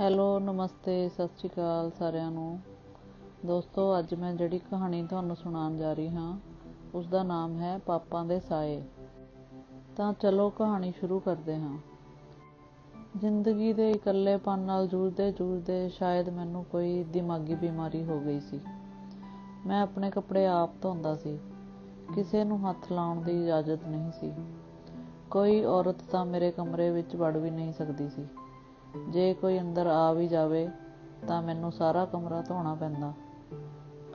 Hello, ਨਮਸਤੇ, ਸਤਿ ਸ਼੍ਰੀ ਅਕਾਲ ਸਾਰਿਆਂ ਨੂੰ। ਦੋਸਤੋ, ਅੱਜ ਮੈਂ ਜਿਹੜੀ ਕਹਾਣੀ ਤੁਹਾਨੂੰ ਸੁਣਾਉਣ ਜਾ ਰਹੀ ਹਾਂ ਉਸ ਦਾ ਨਾਮ ਹੈ ਪਾਪਾਂ ਦੇ ਸਾਏ। ਤਾਂ ਚਲੋ, ਕਹਾਣੀ ਸ਼ੁਰੂ ਕਰਦੇ ਹਾਂ। ਜ਼ਿੰਦਗੀ ਦੇ ਇਕੱਲੇਪਨ ਨਾਲ ਜੂਝਦੇ ਜੂਝਦੇ ਸ਼ਾਇਦ ਮੈਨੂੰ ਕੋਈ ਦਿਮਾਗੀ ਬਿਮਾਰੀ ਹੋ ਗਈ ਸੀ। ਮੈਂ ਆਪਣੇ ਕੱਪੜੇ ਆਪ ਧੋਂਦਾ ਸੀ। ਕਿਸੇ ਨੂੰ ਹੱਥ ਲਾਉਣ ਦੀ ਇਜਾਜ਼ਤ ਨਹੀਂ ਸੀ। ਕੋਈ ਔਰਤ ਤਾਂ ਮੇਰੇ ਕਮਰੇ ਵਿੱਚ ਵੜ ਵੀ ਨਹੀਂ ਸਕਦੀ ਸੀ। ਜੇ ਕੋਈ ਅੰਦਰ ਆ ਵੀ ਜਾਵੇ, ਤਾਂ ਮੈਨੂੰ ਸਾਰਾ ਕਮਰਾ ਧੋਣਾ ਪੈਂਦਾ।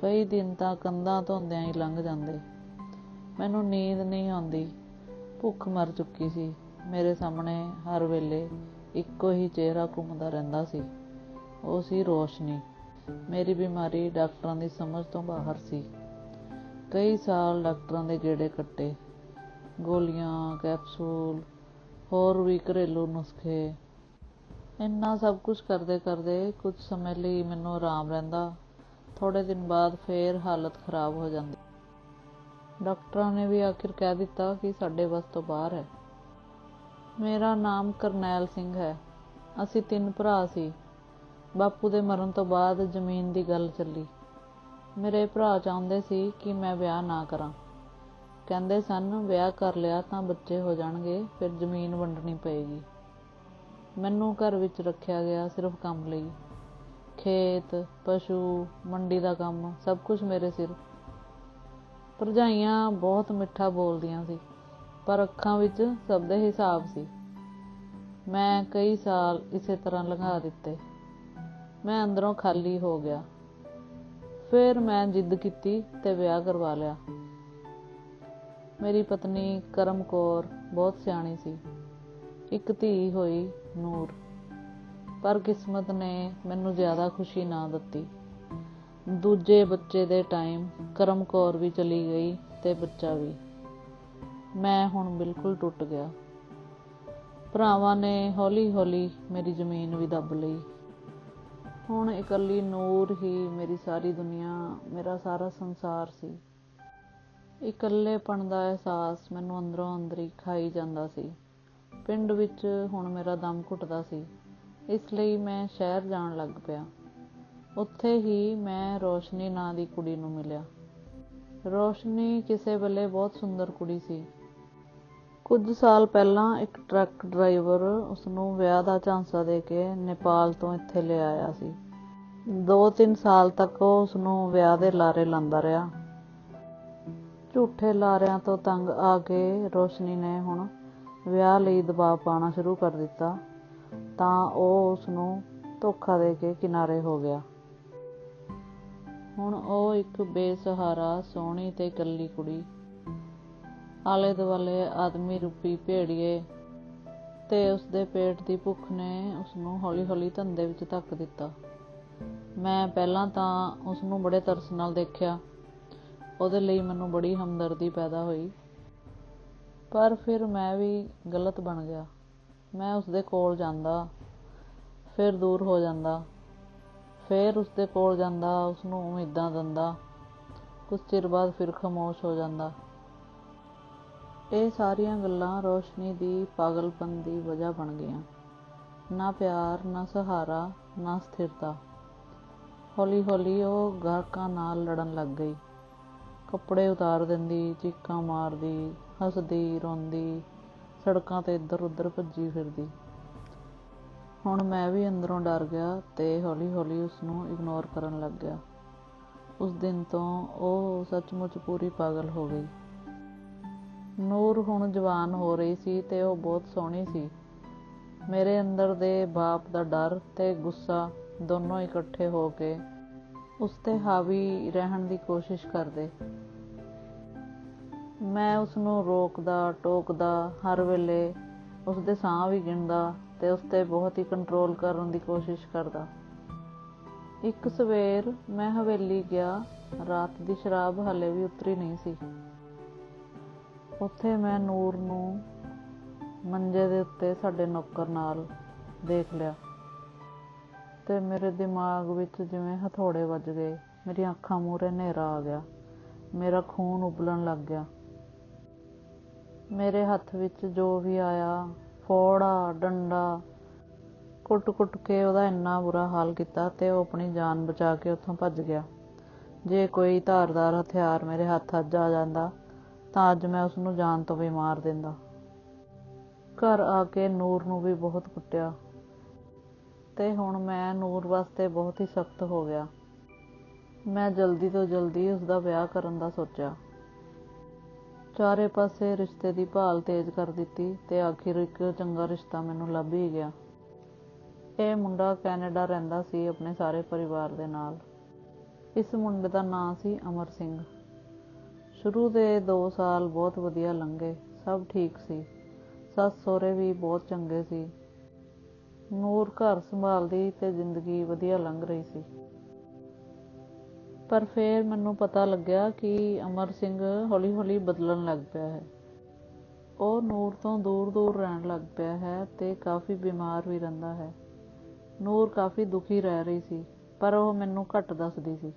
ਕਈ ਦਿਨ ਤਾਂ ਕੰਧਾਂ ਧੋਂਦਿਆਂ ਹੀ ਲੰਘ ਜਾਂਦੇ। ਮੈਨੂੰ ਨੀਂਦ ਨਹੀਂ ਆਉਂਦੀ। ਭੁੱਖ ਮਰ ਚੁੱਕੀ ਸੀ। ਮੇਰੇ ਸਾਹਮਣੇ ਹਰ ਵੇਲੇ ਇੱਕੋ ਹੀ ਚਿਹਰਾ ਘੁੰਮਦਾ ਰਹਿੰਦਾ ਸੀ। ਉਹ ਸੀ ਰੋਸ਼ਨੀ। ਮੇਰੀ ਬਿਮਾਰੀ ਡਾਕਟਰਾਂ ਦੀ ਸਮਝ ਤੋਂ ਬਾਹਰ ਸੀ। ਕਈ ਸਾਲ ਡਾਕਟਰਾਂ ਦੇ ਗੇੜੇ ਕੱਟੇ। ਗੋਲੀਆਂ, ਕੈਪਸੂਲ, ਹੋਰ ਵੀ ਘਰੇਲੂ ਨੁਸਖੇ ਇੰਨਾ ਸਭ ਕੁਝ ਕਰਦੇ ਕਰਦੇ ਕੁਝ ਸਮੇਂ ਲਈ ਮੈਨੂੰ ਆਰਾਮ ਰਹਿੰਦਾ। ਥੋੜੇ ਦਿਨ ਬਾਅਦ ਫੇਰ ਹਾਲਤ ਖਰਾਬ ਹੋ ਜਾਂਦੀ। ਡਾਕਟਰਾਂ ਨੇ ਵੀ ਆਖਿਰ ਕਹਿ ਦਿੱਤਾ ਕਿ ਸਾਡੇ ਵੱਸ ਤੋਂ ਬਾਹਰ ਹੈ। ਮੇਰਾ ਨਾਮ ਕਰਨੈਲ ਸਿੰਘ ਹੈ। ਅਸੀਂ ਤਿੰਨ ਭਰਾ ਸੀ। ਬਾਪੂ ਦੇ ਮਰਨ ਤੋਂ ਬਾਅਦ ਜ਼ਮੀਨ ਦੀ ਗੱਲ ਚੱਲੀ। ਮੇਰੇ ਭਰਾ ਚਾਹੁੰਦੇ ਸੀ ਕਿ ਮੈਂ ਵਿਆਹ ਨਾ ਕਰਾਂ। ਕਹਿੰਦੇ ਸਨ, ਵਿਆਹ ਕਰ ਲਿਆ ਤਾਂ ਬੱਚੇ ਹੋ ਜਾਣਗੇ, ਫਿਰ ਜ਼ਮੀਨ ਵੰਡਣੀ ਪਏਗੀ। ਮੈਨੂੰ ਘਰ ਵਿੱਚ ਰੱਖਿਆ ਗਿਆ ਸਿਰਫ ਕੰਮ ਲਈ। ਖੇਤ, ਪਸ਼ੂ, ਮੰਡੀ ਦਾ ਕੰਮ, ਸਭ ਕੁਝ ਮੇਰੇ ਸਿਰ। ਭਰਜਾਈਆਂ ਬਹੁਤ ਮਿੱਠਾ ਬੋਲਦੀਆਂ ਸੀ, ਪਰ ਅੱਖਾਂ ਵਿੱਚ ਸਭ ਦੇ ਹਿਸਾਬ ਸੀ। ਮੈਂ ਕਈ ਸਾਲ ਇਸੇ ਤਰ੍ਹਾਂ ਲੰਘਾ ਦਿੱਤੇ। ਮੈਂ ਅੰਦਰੋਂ ਖਾਲੀ ਹੋ ਗਿਆ। ਫਿਰ ਮੈਂ ਜਿੱਦ ਕੀਤੀ ਤੇ ਵਿਆਹ ਕਰਵਾ ਲਿਆ। ਮੇਰੀ ਪਤਨੀ ਕਰਮ ਕੌਰ ਬਹੁਤ ਸਿਆਣੀ ਸੀ। ਇੱਕ ਧੀ ਹੋਈ ਨੂਰ। ਪਰ ਕਿਸਮਤ ਨੇ ਮੈਨੂੰ ਜ਼ਿਆਦਾ ਖੁਸ਼ੀ ਨਾ ਦਿੱਤੀ। ਦੂਜੇ ਬੱਚੇ ਦੇ ਟਾਈਮ ਕਰਮ ਕੌਰ ਵੀ ਚਲੀ ਗਈ ਤੇ ਬੱਚਾ ਵੀ। ਮੈਂ ਹੁਣ ਬਿਲਕੁਲ ਟੁੱਟ ਗਿਆ। ਭਰਾਵਾਂ ਨੇ ਹੌਲੀ-ਹੌਲੀ ਮੇਰੀ ਜ਼ਮੀਨ ਵੀ ਦੱਬ ਲਈ। ਹੁਣ ਇਕੱਲੀ ਨੂਰ ਹੀ ਮੇਰੀ ਸਾਰੀ ਦੁਨੀਆ, ਮੇਰਾ ਸਾਰਾ ਸੰਸਾਰ ਸੀ। ਇਕੱਲੇਪਣ ਦਾ ਅਹਿਸਾਸ ਮੈਨੂੰ ਅੰਦਰੋਂ ਅੰਦਰ ਹੀ ਖਾਈ ਜਾਂਦਾ ਸੀ। ਪਿੰਡ ਵਿੱਚ ਹੁਣ ਮੇਰਾ ਦਮ ਘੁੱਟਦਾ ਸੀ। ਇਸ ਲਈ ਮੈਂ ਸ਼ਹਿਰ ਜਾਣ ਲੱਗ ਪਿਆ। ਉੱਥੇ ਹੀ ਮੈਂ ਰੋਸ਼ਨੀ ਨਾਂ ਦੀ ਕੁੜੀ ਨੂੰ ਮਿਲਿਆ। ਰੋਸ਼ਨੀ ਕਿਸੇ ਵੇਲੇ ਬਹੁਤ ਸੁੰਦਰ ਕੁੜੀ ਸੀ। ਕੁਝ ਸਾਲ ਪਹਿਲਾਂ ਇੱਕ ਟਰੱਕ ਡਰਾਈਵਰ ਉਸ ਨੂੰ ਵਿਆਹ ਦਾ ਝਾਂਸਾ ਦੇ ਕੇ ਨੇਪਾਲ ਤੋਂ ਇੱਥੇ ਲੈ ਆਇਆ ਸੀ। ਦੋ ਤਿੰਨ ਸਾਲ ਤੱਕ ਉਹ ਉਸ ਨੂੰ ਵਿਆਹ ਦੇ ਲਾਰੇ ਲਾਂਦਾ ਰਿਹਾ। ਝੂਠੇ ਲਾਰਿਆਂ ਤੋਂ ਤੰਗ ਆ ਕੇ ਰੋਸ਼ਨੀ ਨੇ ਹੁਣ ਵਿਆਹ ਲਈ ਦਬਾਅ ਪਾਉਣਾ ਸ਼ੁਰੂ ਕਰ ਦਿੱਤਾ, ਤਾਂ ਉਹ ਉਸ ਨੂੰ ਧੋਖਾ ਦੇ ਕੇ ਕਿਨਾਰੇ ਹੋ ਗਿਆ। ਹੁਣ ਉਹ ਇੱਕ ਬੇਸਹਾਰਾ, ਸੋਹਣੀ ਤੇ ਇਕੱਲੀ ਕੁੜੀ ਆਲੇ ਦੁਆਲੇ ਆਦਮੀ ਰੂਪੀ ਭੇੜੀਏ ਤੇ ਉਸਦੇ ਪੇਟ ਦੀ ਭੁੱਖ ਨੇ ਉਸ ਨੂੰ ਹੌਲੀ-ਹੌਲੀ ਧੰਦੇ ਵਿੱਚ ਧੱਕ ਦਿੱਤਾ। ਮੈਂ ਪਹਿਲਾਂ ਤਾਂ ਉਸ ਨੂੰ ਬੜੇ ਤਰਸ ਨਾਲ ਦੇਖਿਆ। ਉਹਦੇ ਲਈ ਮੈਨੂੰ ਬੜੀ ਹਮਦਰਦੀ ਪੈਦਾ ਹੋਈ। ਪਰ ਫਿਰ ਮੈਂ ਵੀ ਗਲਤ ਬਣ ਗਿਆ। ਮੈਂ ਉਸਦੇ ਕੋਲ ਜਾਂਦਾ, ਫਿਰ ਦੂਰ ਹੋ ਜਾਂਦਾ, ਫਿਰ ਉਸਦੇ ਕੋਲ ਜਾਂਦਾ ਉਸ ਨੂੰ ਉਮੀਦਾਂ ਦਿੰਦਾ ਕੁਝ ਚਿਰ ਬਾਅਦ ਫਿਰ ਖਾਮੋਸ਼ ਹੋ ਜਾਂਦਾ। ਇਹ ਸਾਰੀਆਂ ਗੱਲਾਂ ਰੋਸ਼ਨੀ ਦੀ ਪਾਗਲਪਨ ਦੀ ਵਜ੍ਹਾ ਬਣ ਗਈਆਂ। ਨਾ ਪਿਆਰ, ਨਾ ਸਹਾਰਾ, ਨਾ ਸਥਿਰਤਾ। ਹੌਲੀ ਹੌਲੀ ਉਹ ਗਾਹਕਾਂ ਨਾਲ ਲੜਨ ਲੱਗ ਗਈ। ਕੱਪੜੇ ਉਤਾਰ ਦਿੰਦੀ, ਚੀਕਾਂ ਮਾਰਦੀ, ਹੱਸਦੀ, ਰੋਂਦੀ, ਸੜਕਾਂ ਤੇ ਇੱਧਰ ਉੱਧਰ ਭੱਜੀ ਫਿਰਦੀ। ਹੁਣ ਮੈਂ ਵੀ ਅੰਦਰੋਂ ਡਰ ਗਿਆ ਤੇ ਹੌਲੀ-ਹੌਲੀ ਉਸ ਨੂੰ ਇਗਨੋਰ ਕਰਨ ਲੱਗ ਗਿਆ। ਉਸ ਦਿਨ ਤੋਂ ਉਹ ਸੱਚਮੁੱਚ ਪੂਰੀ ਪਾਗਲ ਹੋ ਗਈ। ਨੂਰ ਹੁਣ ਜਵਾਨ ਹੋ ਰਹੀ ਸੀ ਤੇ ਉਹ ਬਹੁਤ ਸੋਹਣੀ ਸੀ। ਮੇਰੇ ਅੰਦਰ ਦੇ ਬਾਪ ਦਾ ਡਰ ਤੇ ਗੁੱਸਾ ਦੋਨੋਂ ਇਕੱਠੇ ਹੋ ਕੇ ਉਸ ਤੇ ਹਾਵੀ ਰਹਿਣ ਦੀ ਕੋਸ਼ਿਸ਼ ਕਰਦੇ। ਮੈਂ ਉਸ ਨੂੰ ਰੋਕਦਾ, ਟੋਕਦਾ, ਹਰ ਵੇਲੇ ਉਸ ਦੇ ਸਾਹ ਵੀ ਗਿਣਦਾ ਤੇ ਉਸ ਤੇ ਬਹੁਤ ਹੀ ਕੰਟਰੋਲ ਕਰਨ ਦੀ ਕੋਸ਼ਿਸ਼ ਕਰਦਾ। ਇੱਕ ਸਵੇਰ ਮੈਂ ਹਵੇਲੀ ਗਿਆ, ਰਾਤ ਦੀ ਸ਼ਰਾਬ ਹਲੇ ਵੀ ਉਤਰੀ ਨਹੀਂ ਸੀ। ਉੱਥੇ ਮੈਂ ਨੂਰ ਨੂੰ ਮੰਜੇ ਦੇ ਉੱਤੇ ਸਾਡੇ ਨੌਕਰ ਨਾਲ ਦੇਖ ਲਿਆ। ਤੇ ਮੇਰੇ ਦਿਮਾਗ ਵਿੱਚ ਜਿਵੇਂ ਹਥੌੜੇ ਵੱਜ ਗਏ, ਮੇਰੀਆਂ ਅੱਖਾਂ ਮੂਹਰੇ ਹਨੇਰਾ ਆ ਗਿਆ, ਮੇਰਾ ਖੂਨ ਉਬਲਣ ਲੱਗ ਗਿਆ। ਮੇਰੇ ਹੱਥ ਵਿੱਚ ਜੋ ਵੀ ਆਇਆ, ਫੋੜਾ, ਡੰਡਾ, ਕੁੱਟ-ਕੁੱਟ ਕੇ ਉਹਦਾ ਇੰਨਾ ਬੁਰਾ ਹਾਲ ਕੀਤਾ ਤੇ ਉਹ ਆਪਣੀ ਜਾਨ ਬਚਾ ਕੇ ਉੱਥੋਂ ਭੱਜ ਗਿਆ। ਜੇ ਕੋਈ ਧਾਰਦਾਰ ਹਥਿਆਰ ਮੇਰੇ ਹੱਥ ਅੱਜ ਆ ਜਾਂਦਾ, ਤਾਂ ਅੱਜ ਮੈਂ ਉਸ ਨੂੰ ਜਾਨ ਤੋਂ ਵੀ ਮਾਰ ਦਿੰਦਾ। ਘਰ ਆ ਕੇ ਨੂਰ ਨੂੰ ਵੀ ਬਹੁਤ ਕੁੱਟਿਆ। ਤੇ ਹੁਣ ਮੈਂ ਨੂਰ ਵਾਸਤੇ ਬਹੁਤ ਹੀ ਸਖਤ ਹੋ ਗਿਆ। ਮੈਂ ਜਲਦੀ ਤੋਂ ਜਲਦੀ ਉਸ ਦਾ ਵਿਆਹ ਕਰਨ ਦਾ ਸੋਚਿਆ। ਚਾਰੇ ਪਾਸੇ ਰਿਸ਼ਤੇ ਦੀ ਭਾਲ ਤੇਜ਼ ਕਰ ਦਿੱਤੀ ਤੇ ਆਖਿਰ ਇੱਕ ਚੰਗਾ ਰਿਸ਼ਤਾ ਮੈਨੂੰ ਲੱਭ ਹੀ ਗਿਆ। ਇਹ ਮੁੰਡਾ ਕੈਨੇਡਾ ਰਹਿੰਦਾ ਸੀ ਆਪਣੇ ਸਾਰੇ ਪਰਿਵਾਰ ਦੇ ਨਾਲ। ਇਸ ਮੁੰਡੇ ਦਾ ਨਾਂ ਸੀ ਅਮਰ ਸਿੰਘ। ਸ਼ੁਰੂ ਦੇ 2 ਸਾਲ ਬਹੁਤ ਵਧੀਆ ਲੰਘੇ, ਸਭ ਠੀਕ ਸੀ। ਸੱਸ ਸਹੁਰੇ ਵੀ ਬਹੁਤ ਚੰਗੇ ਸੀ। ਨੂਰ ਘਰ ਸੰਭਾਲਦੀ ਤੇ ਜ਼ਿੰਦਗੀ ਵਧੀਆ ਲੰਘ ਰਹੀ ਸੀ। ਪਰ ਫਿਰ ਮੈਨੂੰ ਪਤਾ ਲੱਗਿਆ ਕਿ ਅਮਰ ਸਿੰਘ ਹੌਲੀ-ਹੌਲੀ ਬਦਲਣ ਲੱਗ ਪਿਆ ਹੈ। ਉਹ ਨੂਰ ਤੋਂ ਦੂਰ-ਦੂਰ ਰਹਿਣ ਲੱਗ ਪਿਆ ਹੈ ਤੇ ਕਾਫੀ ਬਿਮਾਰ ਵੀ ਰਹਿੰਦਾ ਹੈ। ਨੂਰ ਕਾਫੀ ਦੁਖੀ ਰਹਿ ਰਹੀ ਸੀ, ਪਰ ਉਹ ਮੈਨੂੰ ਘੱਟ ਦੱਸਦੀ ਸੀ।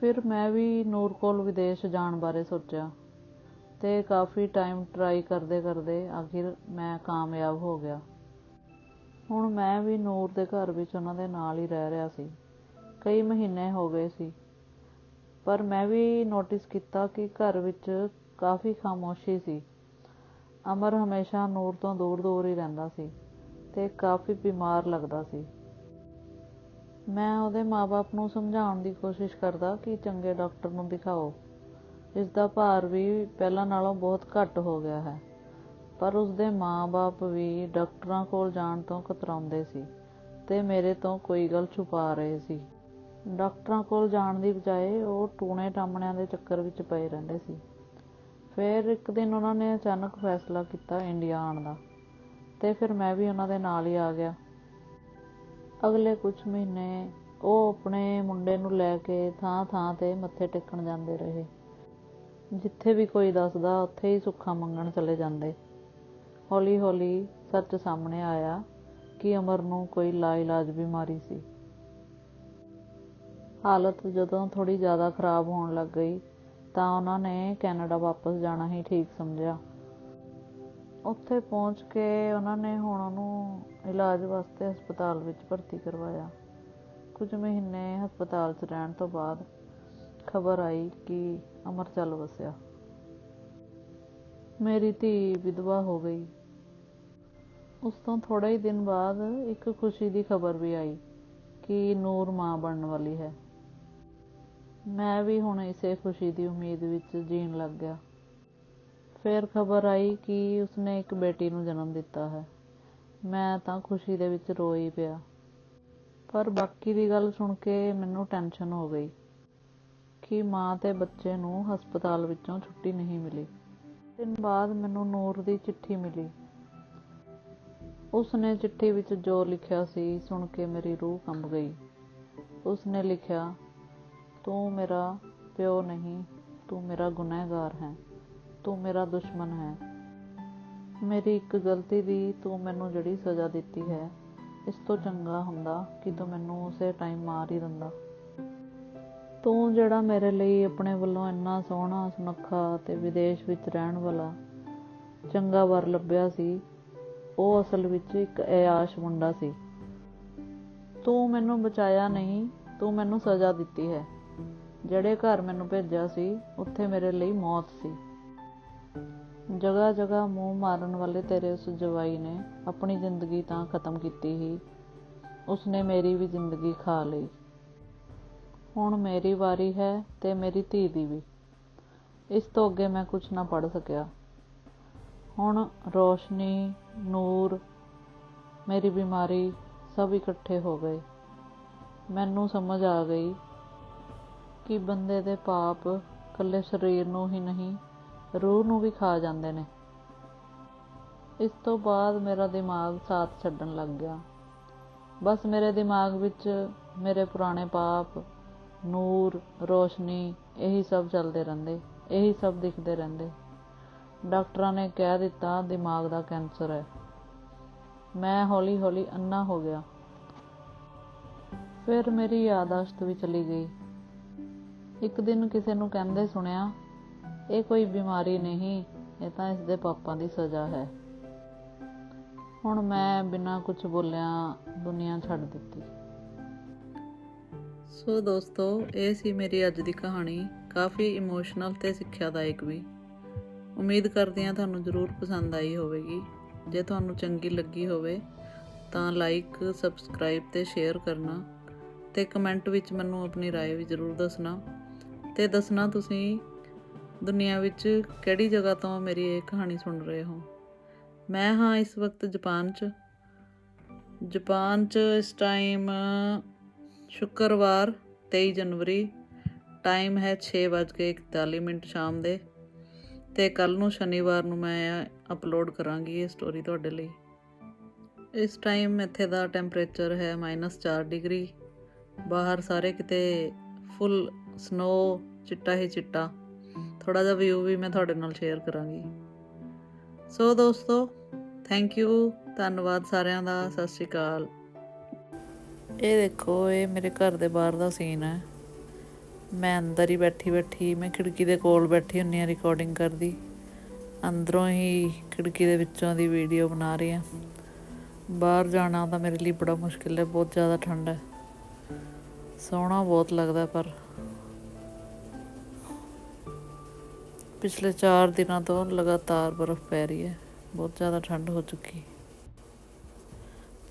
ਫਿਰ ਮੈਂ ਵੀ ਨੂਰ ਕੋਲ ਵਿਦੇਸ਼ ਜਾਣ ਬਾਰੇ ਸੋਚਿਆ ਤੇ ਕਾਫੀ ਟਾਈਮ ਟਰਾਈ ਕਰਦੇ ਕਰਦੇ ਆਖਿਰ ਮੈਂ ਕਾਮਯਾਬ ਹੋ ਗਿਆ। ਹੁਣ ਮੈਂ ਵੀ ਨੂਰ ਦੇ ਘਰ ਵਿੱਚ ਉਹਨਾਂ ਦੇ ਨਾਲ ਹੀ ਰਹਿ ਰਿਹਾ ਸੀ। ਕਈ ਮਹੀਨੇ ਹੋ ਗਏ ਸੀ। ਪਰ ਮੈਂ ਵੀ ਨੋਟਿਸ ਕੀਤਾ ਕਿ ਘਰ ਵਿੱਚ ਕਾਫੀ ਖਾਮੋਸ਼ੀ ਸੀ। ਅਮਰ ਹਮੇਸ਼ਾ ਨੂਰ ਤੋਂ ਦੂਰ ਦੂਰ ਹੀ ਰਹਿੰਦਾ ਸੀ ਤੇ ਕਾਫੀ ਬਿਮਾਰ ਲੱਗਦਾ ਸੀ। ਮੈਂ ਉਹਦੇ ਮਾਪੇ ਨੂੰ ਸਮਝਾਉਣ ਦੀ ਕੋਸ਼ਿਸ਼ ਕਰਦਾ ਕਿ ਚੰਗੇ ਡਾਕਟਰ ਨੂੰ ਦਿਖਾਓ। ਇਸ ਦਾ ਭਾਰ ਵੀ ਪਹਿਲਾਂ ਨਾਲੋਂ ਬਹੁਤ ਘੱਟ ਹੋ ਗਿਆ ਹੈ। ਪਰ ਉਸਦੇ ਮਾਂ ਬਾਪ ਵੀ ਡਾਕਟਰਾਂ ਕੋਲ ਜਾਣ ਤੋਂ ਕਤਰਾਉਂਦੇ ਸੀ ਤੇ ਮੇਰੇ ਤੋਂ ਕੋਈ ਗੱਲ ਛੁਪਾ ਰਹੇ ਸੀ। ਡਾਕਟਰਾਂ ਕੋਲ ਜਾਣ ਦੀ ਬਜਾਏ ਉਹ ਟੂਣੇ ਟਾਮਣਿਆਂ ਦੇ ਚੱਕਰ ਵਿੱਚ ਪਏ ਰਹਿੰਦੇ ਸੀ। ਫਿਰ ਇੱਕ ਦਿਨ ਉਹਨਾਂ ਨੇ ਅਚਾਨਕ ਫੈਸਲਾ ਕੀਤਾ ਇੰਡੀਆ ਆਉਣ ਦਾ ਤੇ ਫਿਰ ਮੈਂ ਵੀ ਉਹਨਾਂ ਦੇ ਨਾਲ ਹੀ ਆ ਗਿਆ। ਅਗਲੇ ਕੁਝ ਮਹੀਨੇ ਉਹ ਆਪਣੇ ਮੁੰਡੇ ਨੂੰ ਲੈ ਕੇ ਥਾਂ ਥਾਂ ਤੇ ਮੱਥੇ ਟੇਕਣ ਜਾਂਦੇ ਰਹੇ। ਜਿੱਥੇ ਵੀ ਕੋਈ ਦੱਸਦਾ, ਉੱਥੇ ਹੀ ਸੁੱਖਾਂ ਮੰਗਣ ਚਲੇ ਜਾਂਦੇ। ਹੌਲੀ ਹੌਲੀ ਸੱਚ ਸਾਹਮਣੇ ਆਇਆ ਕਿ ਅਮਰ ਨੂੰ ਕੋਈ ਲਾਇਲਾਜ ਬਿਮਾਰੀ ਸੀ। ਹਾਲਤ ਜਦੋਂ ਥੋੜੀ ਜ਼ਿਆਦਾ ਖਰਾਬ ਹੋਣ ਲੱਗ ਗਈ ਤਾਂ ਉਹਨਾਂ ਨੇ ਕੈਨੇਡਾ ਵਾਪਸ ਜਾਣਾ ਹੀ ਠੀਕ ਸਮਝਿਆ। ਉੱਥੇ ਪਹੁੰਚ ਕੇ ਉਹਨਾਂ ਨੇ ਹੁਣ ਉਹਨੂੰ ਇਲਾਜ ਵਾਸਤੇ ਹਸਪਤਾਲ ਵਿੱਚ ਭਰਤੀ ਕਰਵਾਇਆ। ਕੁਝ ਮਹੀਨੇ ਹਸਪਤਾਲ 'ਚ ਰਹਿਣ ਤੋਂ ਬਾਅਦ ਖਬਰ ਆਈ ਕਿ ਅਮਰ ਚੱਲ ਵਸਿਆ। ਮੇਰੀ ਧੀ ਵਿਧਵਾ ਹੋ ਗਈ। ਉਸ ਤੋਂ ਥੋੜੇ ਹੀ ਦਿਨ ਬਾਅਦ ਇੱਕ ਖੁਸ਼ੀ ਦੀ ਖਬਰ ਵੀ ਆਈ ਕਿ ਨੂਰ ਮਾਂ ਬਣਨ ਵਾਲੀ ਹੈ। ਮੈਂ ਵੀ ਹੁਣ ਇਸੇ ਖੁਸ਼ੀ ਦੀ ਉਮੀਦ ਵਿੱਚ ਜੀਣ ਲੱਗ ਗਿਆ। ਫਿਰ ਖਬਰ ਆਈ ਕਿ ਉਸਨੇ ਇੱਕ ਬੇਟੀ ਨੂੰ ਜਨਮ ਦਿੱਤਾ ਹੈ। ਮੈਂ ਤਾਂ ਖੁਸ਼ੀ ਦੇ ਵਿੱਚ ਰੋ ਹੀ ਪਿਆ। ਪਰ ਬਾਕੀ ਦੀ ਗੱਲ ਸੁਣ ਕੇ ਮੈਨੂੰ ਟੈਨਸ਼ਨ ਹੋ ਗਈ ਕਿ ਮਾਂ ਤੇ ਬੱਚੇ ਨੂੰ ਹਸਪਤਾਲ ਵਿੱਚੋਂ ਛੁੱਟੀ ਨਹੀਂ ਮਿਲੀ। ਦਿਨ ਬਾਅਦ ਮੈਨੂੰ ਨੂਰ ਦੀ ਚਿੱਠੀ ਮਿਲੀ। ਉਸਨੇ ਚਿੱਠੀ ਵਿੱਚ ਜੋ ਲਿਖਿਆ ਸੀ ਸੁਣ ਕੇ ਮੇਰੀ ਰੂਹ ਕੰਬ ਗਈ। ਉਸਨੇ ਲਿਖਿਆ, ਤੂੰ ਮੇਰਾ ਪਿਓ ਨਹੀਂ, ਤੂੰ ਮੇਰਾ ਗੁਨਹਗਾਰ ਹੈ, ਤੂੰ ਮੇਰਾ ਦੁਸ਼ਮਣ ਹੈ। ਮੇਰੀ ਇੱਕ ਗਲਤੀ ਦੀ ਤੂੰ ਮੈਨੂੰ ਜਿਹੜੀ ਸਜ਼ਾ ਦਿੱਤੀ ਹੈ, ਇਸ ਤੋਂ ਚੰਗਾ ਹੁੰਦਾ ਕਿ ਤੂੰ ਮੈਨੂੰ ਉਸੇ ਟਾਈਮ ਮਾਰ ਹੀ ਦਿੰਦਾ। ਤੂੰ ਜਿਹੜਾ ਮੇਰੇ ਲਈ ਆਪਣੇ ਵੱਲੋਂ ਇੰਨਾ ਸੋਹਣਾ ਸੁਨੱਖਾ ਤੇ ਵਿਦੇਸ਼ ਵਿੱਚ ਰਹਿਣ ਵਾਲਾ ਚੰਗਾ ਵਰ ਲੱਭਿਆ ਸੀ ਉਹ ਅਸਲ ਵਿੱਚ ਇੱਕ ਐਆਸ਼ ਮੁੰਡਾ ਸੀ। ਤੂੰ ਮੈਨੂੰ ਬਚਾਇਆ ਨਹੀਂ, ਤੂੰ ਮੈਨੂੰ ਸਜ਼ਾ ਦਿੱਤੀ ਹੈ। ਜਿਹੜੇ ਘਰ ਮੈਨੂੰ ਭੇਜਿਆ ਸੀ, ਉੱਥੇ ਮੇਰੇ ਲਈ ਮੌਤ ਸੀ। ਜਗ੍ਹਾ ਜਗ੍ਹਾ ਮੂੰਹ ਮਾਰਨ ਵਾਲੇ ਤੇਰੇ ਉਸ ਜਵਾਈ ਨੇ ਆਪਣੀ ਜ਼ਿੰਦਗੀ ਤਾਂ ਖਤਮ ਕੀਤੀ ਹੀ। ਉਸਨੇ ਮੇਰੀ ਵੀ ਜ਼ਿੰਦਗੀ ਖਾ ਲਈ। ਹੁਣ ਮੇਰੀ ਵਾਰੀ ਹੈ ਤੇ ਮੇਰੀ ਧੀ ਦੀ ਵੀ। ਇਸ ਤੋਂ ਅੱਗੇ ਮੈਂ ਕੁਝ ਨਾ ਪੜ ਸਕਿਆ। ਹੁਣ ਰੋਸ਼ਨੀ, ਨੂਰ, ਮੇਰੀ ਬਿਮਾਰੀ ਸਭ ਇਕੱਠੇ ਹੋ ਗਏ। ਮੈਨੂੰ ਸਮਝ ਆ ਗਈ ਕਿ ਬੰਦੇ ਦੇ ਪਾਪ ਇਕੱਲੇ ਸਰੀਰ ਨੂੰ ਹੀ ਨਹੀਂ, ਰੂਹ ਨੂੰ ਵੀ ਖਾ ਜਾਂਦੇ ਨੇ। ਇਸ ਤੋਂ ਬਾਅਦ ਮੇਰਾ ਦਿਮਾਗ ਸਾਥ ਛੱਡਣ ਲੱਗ ਗਿਆ। ਬਸ ਮੇਰੇ ਦਿਮਾਗ ਵਿੱਚ ਮੇਰੇ ਪੁਰਾਣੇ ਪਾਪ, ਨੂਰ, ਰੋਸ਼ਨੀ, ਇਹੀ ਸਭ ਚੱਲਦੇ ਰਹਿੰਦੇ, ਇਹੀ ਸਭ ਦਿਖਦੇ ਰਹਿੰਦੇ। ਡਾਕਟਰਾਂ ਨੇ ਕਹਿ ਦਿੱਤਾ, ਦਿਮਾਗ ਦਾ ਕੈਂਸਰ ਹੈ। ਮੈਂ ਹੌਲੀ ਹੌਲੀ ਅੰਨਾ ਹੋ ਗਿਆ। ਫਿਰ ਮੇਰੀ ਯਾਦਾਸ਼ਤ ਵੀ ਚਲੀ ਗਈ। ਇੱਕ ਦਿਨ ਕਿਸੇ ਨੂੰ ਕਹਿੰਦੇ ਸੁਣਿਆ, ਇਹ ਕੋਈ ਬਿਮਾਰੀ ਨਹੀਂ, ਇਹ ਤਾਂ ਇਸ ਦੇ ਪਾਪਾਂ ਦੀ ਸਜ਼ਾ ਹੈ। ਹੁਣ ਮੈਂ ਬਿਨਾਂ ਕੁਝ ਬੋਲਿਆ ਦੁਨੀਆ ਛੱਡ ਦਿੱਤੀ। ਸੋ ਦੋਸਤੋ, ਇਹ ਸੀ ਮੇਰੀ ਅੱਜ ਦੀ ਕਹਾਣੀ, ਕਾਫੀ ਇਮੋਸ਼ਨਲ ਤੇ ਸਿੱਖਿਆਦਾਇਕ ਵੀ। ਉਮੀਦ ਕਰਦੇ ਹਾਂ ਤੁਹਾਨੂੰ ਜ਼ਰੂਰ ਪਸੰਦ ਆਈ ਹੋਵੇਗੀ ਜੇ ਤੁਹਾਨੂੰ ਚੰਗੀ ਲੱਗੀ ਹੋਵੇ ਤਾਂ ਲਾਈਕ ਸਬਸਕ੍ਰਾਈਬ ਤੇ ਸ਼ੇਅਰ ਕਰਨਾ ਤੇ ਕਮੈਂਟ ਵਿੱਚ ਮੈਨੂੰ ਆਪਣੀ رائے ਵੀ ਜ਼ਰੂਰ ਦੱਸਣਾ ਤੇ ਦੱਸਣਾ ਤੁਸੀਂ ਦੁਨੀਆ ਵਿੱਚ ਕਿਹੜੀ ਜਗ੍ਹਾ ਤੋਂ ਮੇਰੀ ਇਹ ਕਹਾਣੀ ਸੁਣ ਰਹੇ ਹੋ ਮੈਂ ਹਾਂ ਇਸ ਵਕਤ ਜਾਪਾਨ 'ਚ ਜਾਪਾਨ 'ਚ ਇਸ ਟਾਈਮ ਸ਼ੁੱਕਰਵਾਰ 23 ਜਨਵਰੀ ਟਾਈਮ ਹੈ 6:41 ਮਿੰਟ ਸ਼ਾਮ ਦੇ ਤੇ ਕੱਲ ਨੂੰ ਸ਼ਨੀਵਾਰ ਨੂੰ ਮੈਂ ਅਪਲੋਡ ਕਰਾਂਗੀ ਇਹ ਸਟੋਰੀ ਤੁਹਾਡੇ ਲਈ। ਇਸ ਟਾਈਮ ਇੱਥੇ ਦਾ ਟੈਂਪਰੇਚਰ ਹੈ -4 ਡਿਗਰੀ ਬਾਹਰ ਸਾਰੇ ਕਿਤੇ ਫੁੱਲ ਸਨੋ ਚਿੱਟਾ ਹੀ ਚਿੱਟਾ। ਥੋੜਾ ਜਿਹਾ ਵਿਊ ਵੀ ਮੈਂ ਤੁਹਾਡੇ ਨਾਲ ਸ਼ੇਅਰ ਕਰਾਂਗੀ। ਸੋ ਦੋਸਤੋ ਥੈਂਕ ਯੂ ਧੰਨਵਾਦ ਸਾਰਿਆਂ ਦਾ, ਸਤਿ ਸ਼੍ਰੀ ਅਕਾਲ। ਇਹ ਦੇਖੋ, ਇਹ ਮੇਰੇ ਘਰ ਦੇ ਬਾਹਰ ਦਾ ਸੀਨ ਹੈ। ਮੈਂ ਅੰਦਰ ਹੀ ਬੈਠੀ ਬੈਠੀ, ਮੈਂ ਖਿੜਕੀ ਦੇ ਕੋਲ ਬੈਠੀ ਹੁੰਨੀ ਆ ਰਿਕਾਰਡਿੰਗ ਕਰਦੀ। ਅੰਦਰੋਂ ਹੀ ਖਿੜਕੀ ਦੇ ਵਿੱਚੋਂ ਦੀ ਵੀਡੀਓ ਬਣਾ ਰਹੀ ਹਾਂ। ਬਾਹਰ ਜਾਣਾ ਤਾਂ ਮੇਰੇ ਲਈ ਬੜਾ ਮੁਸ਼ਕਿਲ ਹੈ, ਬਹੁਤ ਜ਼ਿਆਦਾ ਠੰਡ ਹੈ। ਸੋਹਣਾ ਬਹੁਤ ਲੱਗਦਾ ਪਰ ਪਿਛਲੇ 4 ਦਿਨਾਂ ਤੋਂ ਲਗਾਤਾਰ ਬਰਫ਼ ਪੈ ਰਹੀ ਹੈ, ਬਹੁਤ ਜ਼ਿਆਦਾ ਠੰਡ ਹੋ ਚੁੱਕੀ।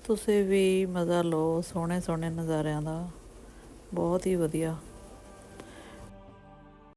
ਤੁਸੀਂ ਵੀ ਮਜ਼ਾ ਲਓ ਸੋਹਣੇ ਸੋਹਣੇ ਨਜ਼ਾਰਿਆਂ ਦਾ, ਬਹੁਤ ਹੀ ਵਧੀਆ।